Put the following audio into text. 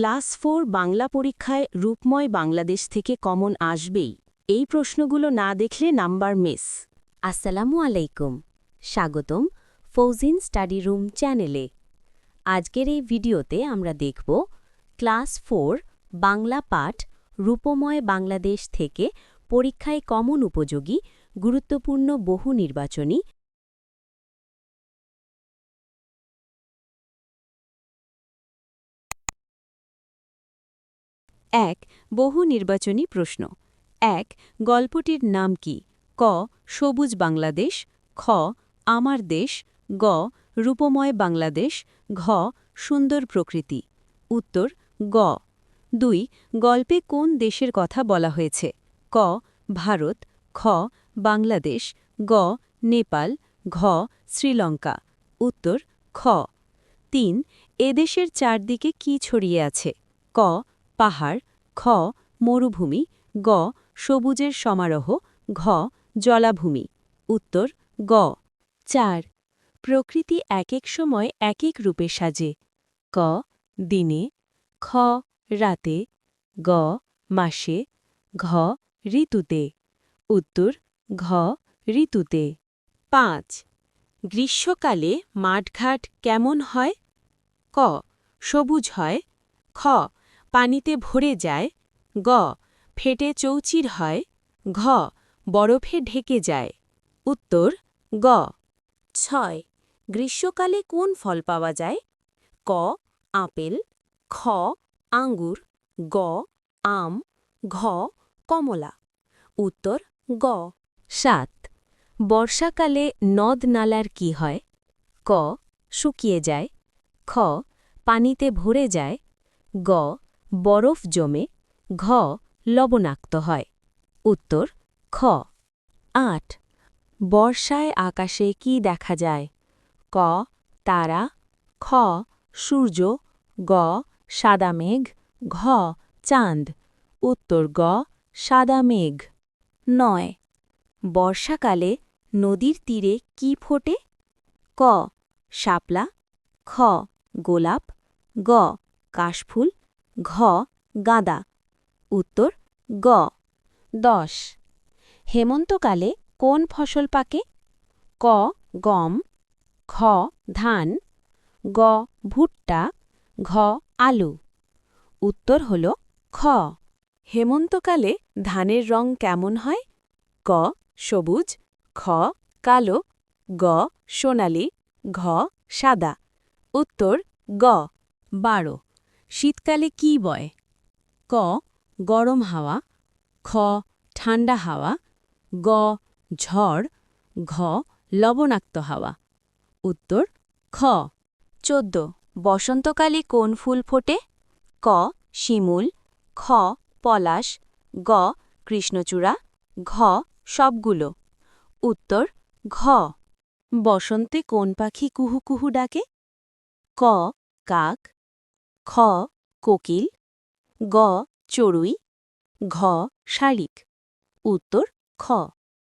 Class four Bangla পরীক্ষায় রূপময় বাংলাদেশ থেকে common আসবেই। এই প্রশ্নগুলো না দেখলে নাম্বার মিস। আসসালামু আলাইকুম। স্বাগতম ফৌজিন স্টাডি রুম চ্যানেলে। আজকের এই ভিডিওতে আমরা দেখব ক্লাস ফোর বাংলা পাঠ রূপময় বাংলাদেশ থেকে পরীক্ষায় কমন উপযোগী, গুরুত্বপূর্ণ বহু নির্বাচনী এক, বহু নির্বাচনী প্রশ্ন। এক, গল্পটির নাম কি? ক, সবুজ বাংলাদেশ। খ, আমার দেশ। গ, রূপময় বাংলাদেশ। ঘ, সুন্দর প্রকৃতি। উত্তর, গ। দুই, গল্পে কোন দেশের কথা বলা হয়েছে? ক, ভারত। খ, বাংলাদেশ। গ, নেপাল। ঘ, শ্রীলঙ্কা। উত্তর, খ। তিন, এদেশের চারদিকে কি ছড়িয়ে আছে? ক, পাহাড়। খ, মরুভূমি, গ, সবুজের সমারোহ, ঘ, জলাভূমি। উত্তর, গ। চার, প্রকৃতি এক এক সময় এক এক রূপে সাজে। ক, দিনে। খ, রাতে। গ, মাসে। ঘ, ঋতুতে। উত্তর, ঘ, ঋতুতে। পাঁচ, গ্রীষ্মকালে মাঠঘাট কেমন হয়? ক, সবুজ হয়। খ পানিতে ভরে যায়, গ, ফেটে চৌচির হয়, ঘ, বরফে ঢেকে যায়। উত্তর, গ। ছয়, গ্রীষ্মকালে কোন ফল পাওয়া যায়? ক, আপেল, খ, আঙ্গুর, গ, আম, ঘ, কমলা। উত্তর, গ। সাত, বর্ষাকালে নদ নালার কি হয়? ক, শুকিয়ে যায়, খ, পানিতে ভরে যায়, গ বরফ জমে ঘ লবণাক্ত হয়। উত্তর, খ। আট। বর্ষায় আকাশে কি দেখা যায়? ক, তারা। খ, সূর্য। গ, সাদা মেঘ। ঘ, চাঁদ। উত্তর, গ, সাদা মেঘ। নয়। বর্ষাকালে নদীর তীরে কি ফোটে? ক, শাপলা। খ, গোলাপ। গ, কাশফুল। ঘ, গাঁদা। উত্তর, গ। দশ। হেমন্তকালে কোন ফসল পাকে? ক, গম। খ, ধান। গ, ভুট্টা। ঘ, আলু। উত্তর হল খ। হেমন্তকালে ধানের রং কেমন হয়? ক, সবুজ। খ, কালো। গ, সোনালি। ঘ, সাদা। উত্তর, গ। বারো। শীতকালে কি বয়? ক, গরম হাওয়া, খ, ঠান্ডা হাওয়া, গ, ঝড়, ঘ, লবণাক্ত হাওয়া। উত্তর, খ। চোদ্দ, বসন্তকালে কোন ফুল ফোটে? ক, শিমুল, খ, পলাশ, গ, কৃষ্ণচূড়া, ঘ, সবগুলো। উত্তর, ঘ। বসন্তে কোন পাখি কুহু কুহু ডাকে? ক, কাক খ কোকিল। গ চড়ুই। ঘ শালিক। উত্তর খ।